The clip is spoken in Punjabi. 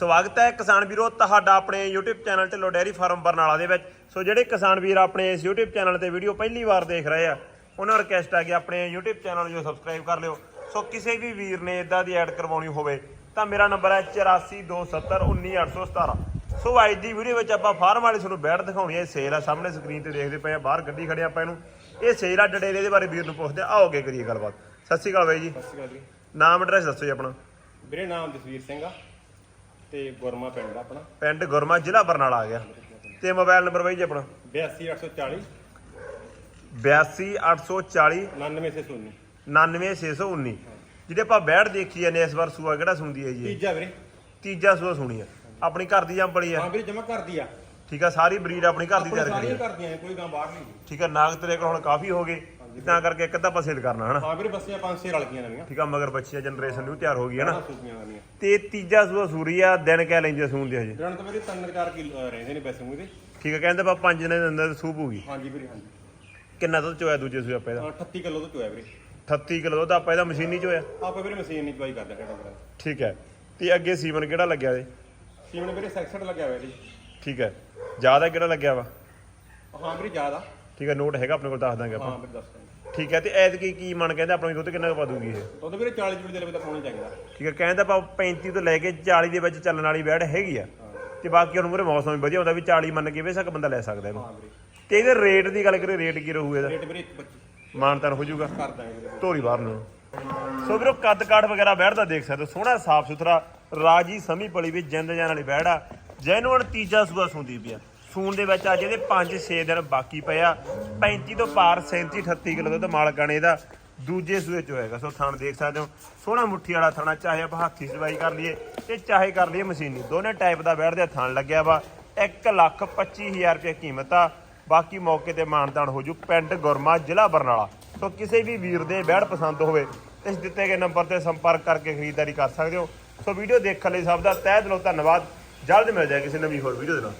ਸਵਾਗਤ ਹੈ ਕਿਸਾਨ ਵੀਰੋ ਤੁਹਾਡਾ ਆਪਣੇ YouTube channel Dhillon dairy farm Barnala ਦੇ ਵਿੱਚ। ਸੋ ਜਿਹੜੇ ਕਿਸਾਨ ਵੀਰ ਆਪਣੇ ਇਸ YouTube ਚੈਨਲ ਤੇ ਵੀਡੀਓ ਪਹਿਲੀ ਵਾਰ ਦੇਖ ਰਹੇ ਆ ਉਹਨਾਂ ਨੂੰ ਰਿਕਵੈਸਟ ਹੈ ਕਿ ਆਪਣੇ YouTube ਚੈਨਲ ਨੂੰ ਸਬਸਕ੍ਰਾਈਬ ਕਰ ਲਿਓ। ਸੋ ਕਿਸੇ ਵੀ ਵੀਰ ਨੇ ਇਦਾਂ ਦੀ ਐਡ ਕਰਵਾਉਣੀ ਹੋਵੇ ਤਾਂ ਮੇਰਾ ਨੰਬਰ ਹੈ 8427191817 ਸੋ ਅੱਜ ਦੀ ਵੀਡੀਓ ਵਿੱਚ ਆਪਾਂ ਫਾਰਮ ਵਾਲੀ ਤੁਹਾਨੂੰ ਬੈਠ ਦਿਖਾਉਣੀ ਹੈ ਸੇਲ ਆ ਸਾਹਮਣੇ ਸਕਰੀਨ ਤੇ ਦੇਖਦੇ ਪਏ ਆ ਬਾਹਰ ਗੱਡੀ ਖੜੇ ਆਪਾਂ ਇਹਨੂੰ। ਇਹ ਸੇਲ ਆ ਡਡੇਰੇ ਦੇ ਬਾਰੇ ਵੀਰ ਨੂੰ ਪੁੱਛਦੇ ਆ। ਆਓਗੇ ਕਰੀਏ ਗੱਲਬਾਤ। ਸਤਿ ਸ਼੍ਰੀ ਅਕਾਲ ਬਾਈ ਜੀ। ਸਤਿ ਸ਼੍ਰੀ ਅਕਾਲ ਜੀ। ਨਾਮ ਐਡਰੈਸ ਦੱਸੋ ਜੀ ਆਪਣਾ। ਵੀਰੇ ਨਾਮ ਜਸਵੀਰ ਸਿੰਘ ਆ। ਤੇ ਗੁਰਮਾ ਪਿੰਡ ਆ ਆਪਣਾ। ਪਿੰਡ ਗੁਰਮਾ ਜ਼ਿਲ੍ਹਾ ਬਰਨਾਲਾ ਆ ਗਿਆ। ਤੇ ਮੋਬਾਈਲ ਨੰਬਰ ਬਾਈ ਜੀ ਆਪਣਾ। 82840 82840 99619 99619 ਜਿਹੜੇ ਆਪਾਂ ਬੈੜ ਦੇਖੀ ਜਾਂਦੇ ਇਸ ਵਾਰ ਸੂਆ ਕਿਹੜਾ ਸੁਣਦੀ ਹੈ ਜੀ? ਤੀਜਾ ਵੀਰੇ। ਤੀਜਾ ਸੂਆ ਸੁਣੀ ਆ। ਆਪਣੀ ਘਰ ਦੀ ਜੰਪਲੀ ਆ। ਹਾਂ ਵੀਰੇ ਜਮਾ ਕਰਦੀ ਆ। ਠੀਕ ਆ ਸਾਰੀ ਬਰੀਡ ਆਪਣੀ ਘਰ ਦੀ ਤਿਆਰ ਕਰੀ ਆ। ਕੋਈ ਗਾਂ ਬਾਹਰ ਨਹੀਂ। ਠੀਕ ਆ ਨਾਗ ਤੇਰੇ ਕੋਲ ਹੁਣ ਕਾਫੀ ਹੋ ਗਏ। ਤਾਂ ਕਰਕੇ ਇੱਕ ਤਾਂ ਆਪਾਂ ਸੇਲ ਕਰਨਾ ਹਨਾ? ਹਾਂ ਵੀਰੇ ਬੱਸੀਆਂ ਪੰਜ ਛੇ ਰਲਕੀਆਂ ਨਵੀਆਂ ਠੀਕ ਆ ਮਗਰ ਬੱਚੀ ਜਨਰੇਸ਼ਨ ਨੂੰ ਤਿਆਰ ਹੋ ਗਈ ਹੈ ਨਾ ਹਾਂ ਸੂਪੀਆਂ ਨਵੀਆਂ ਤੇ ਤੀਜਾ ਸੂਆ ਸੂਰੀ ਆ ਦਿਨ ਕਹਿ ਲੈਂਦੀ ਸੂਣ ਦੇ ਹਜੇ? ਦਿਨ ਤਾਂ ਵੀਰੇ 3-4 ਕਿਲੋ ਰਹਿੰਦੇ ਨੇ ਪੈਸੇ ਮੂਹਰੇ। ਠੀਕ ਆ ਕਹਿੰਦੇ ਆਪਾਂ ਪੰਜ ਦਿਨਾਂ ਦੇ ਅੰਦਰ ਸੂਪ ਹੋਊਗੀ ਹਾਂਜੀ ਵੀਰੇ ਹਾਂਜੀ। ਕਿੰਨਾ ਦੁੱਧ ਚੋਇਆ ਦੂਜੇ ਸੂਏ ਆਪਾਂ ਇਹਦਾ? ਹਾਂ, 38 ਕਿਲੋ ਤੋਂ ਚੋਇਆ ਵੀਰੇ। 38 ਕਿਲੋ ਦੁੱਧ ਆਪਾਂ ਇਹਦਾ ਮਸ਼ੀਨੀ ਚੋਇਆ। ਆਪਾਂ ਵੀਰੇ ਮਸ਼ੀਨ ਨਹੀਂ ਚਵਾਈ ਕਰਦੇ ਟੇਡਾ ਬਰਾ। ਠੀਕ ਹੈ ਤੇ ਅੱਗੇ ਸੀਮਨ ਕਿਹੜਾ ਲੱਗਿਆ ਇਹ ਸੀਮਨ ਵੀਰੇ ਸੈਕਸਡ ਲੱਗਿਆ ਹੋਇਆ ਜੀ। ਠੀਕ ਹੈ ਜ਼ਿਆਦਾ ਕਿਹੜਾ ਲੱਗਿਆ ਵਾ? ਹਾਂ ਵੀਰੇ ਜ਼ਿਆਦਾ। ਠੀਕ ਹੈ ਨੋਟ ਹੈਗਾ ਆਪਣੇ ਕੋਲ ਦੱਸ ਦਾਂਗੇ ਆਪਾਂ। ਹਾਂ ਵੀਰੇ ਦੱਸ ਦਿੰਦੇ ਠੀਕ ਹੈ ਤੇ ਐਤਕੀ ਕੀ ਮਨ ਕਹਿੰਦਾ ਆਪਣੀ ਦੁੱਧ ਕਿੰਨਾ ਕੁ ਪਾ ਦੂਗੀ ਇਹ? ਦੁੱਧ ਵੀਰੇ 40 ਜੁੜੀ ਦੇ ਲਵੇ ਤਾਂ ਪਾਉਣਾ ਚਾਹੀਦਾ। ਠੀਕ ਹੈ ਕਹਿੰਦਾ ਆਪਾਂ 35 ਤੋਂ ਲੈ ਕੇ 40 ਦੇ ਵਿੱਚ ਚੱਲਣ ਵਾਲੀ ਬੈੜ ਹੈਗੀ ਆ। ਤੇ ਬਾਕੀ ਹੁਣ ਮੂਰੇ ਮੌਸਮ ਵੀ ਵਧੀਆ ਹੁੰਦਾ ਵੀ 40 ਮੰਨ ਕੇ ਬੇਸ਼ੱਕ ਬੰਦਾ ਲੈ ਸਕਦਾ ਇਹਨੂੰ। ਹਾਂ ਵੀਰੇ। ਤੇ ਇਹਦੇ ਰੇਟ ਦੀ ਗੱਲ ਕਰੀਏ ਰੇਟ ਕੀ ਰਹੂ ਇਹਦਾ? ਰੇਟ ਵੀਰੇ 125 ਮਾਨਤਾਨ ਹੋ ਜਾਊਗਾ। ਕਰ ਦਾਂਗੇ ਵੀਰੇ। ਧੋਰੀ ਬਾਹਰ ਨੂੰ। ਸੋ ਵੀਰੋ ਕੱਦ ਕਾਠ ਵਗੈਰਾ ਬੈੜ ਦਾ ਦੇਖ ਸਕਦੇ ਹੋ। ਸੋਹਣਾ ਸਾਫ਼ ਸੁਥਰਾ ਰਾਜੀ ਸਮੀ ਪਲੀ ਵੀ ਜਿੰਦ ਜਾਨ ਵਾਲੀ ਬੈੜ ਆ। ਜੈਨੂਅਨ ਤੀਜਾ ਸੂਆ ਸੁੰਦੀ ਪਿਆ ਸੂਣ ਦੇ ਵਿੱਚ ਅੱਜ ਇਹਦੇ 5-6 ਦਿਨ ਬਾਕੀ ਪਏ ਆ। 35 ਤੋਂ ਪਾਰ 37 38 ਕਿਲੋ ਦੁੱਧ ਮਾਲਕਾਂ ਨੇ ਇਹਦਾ ਦੂਜੇ ਸੂਏ ਚ ਹੋਏਗਾ। ਸੋ ਥਣ ਦੇਖ ਸਕਦੇ ਹੋ, ਸੋਹਣਾ ਮੁੱਠੀ ਵਾਲਾ ਥਣਾ ਚਾਹੇ ਆਪਾਂ ਹੱਥੀ ਸਵਾਈ ਕਰ ਲਈਏ ਤੇ ਚਾਹੇ ਕਰ ਲਈਏ ਮਸ਼ੀਨੀ। ਦੋਨੇ ਟਾਈਪ ਦਾ ਬੈੜ ਦੇ ਥਣ ਲੱਗਿਆ ਵਾ। 1 ਲੱਖ 25000 ਰੁਪਏ ਕੀਮਤ ਆ। ਬਾਕੀ ਮੌਕੇ ਤੇ ਮਾਨਦਾਨ ਹੋ ਜੂ ਪਿੰਡ ਗੁਰਮਾ, ਜ਼ਿਲ੍ਹਾ ਬਰਨਾਲਾ। ਸੋ ਕਿਸੇ ਵੀ ਵੀਰ ਦੇ ਬੈੜ ਪਸੰਦ ਹੋਵੇ, ਇਸ ਦਿੱਤੇ ਗਏ ਨੰਬਰ ਤੇ ਸੰਪਰਕ ਕਰਕੇ ਖਰੀਦਦਾਰੀ ਕਰ ਸਕਦੇ ਹੋ। ਸੋ ਵੀਡੀਓ ਦੇਖਣ ਲਈ ਸਭ ਦਾ ਤਹਿ ਦਿਲੋਂ ਧੰਨਵਾਦ। ਜਲਦ ਮਿਲ ਜਾਏ ਕਿਸੇ ਨਵੀਂ ਹੋਰ ਵੀਡੀਓ ਦੇ ਨਾਲ।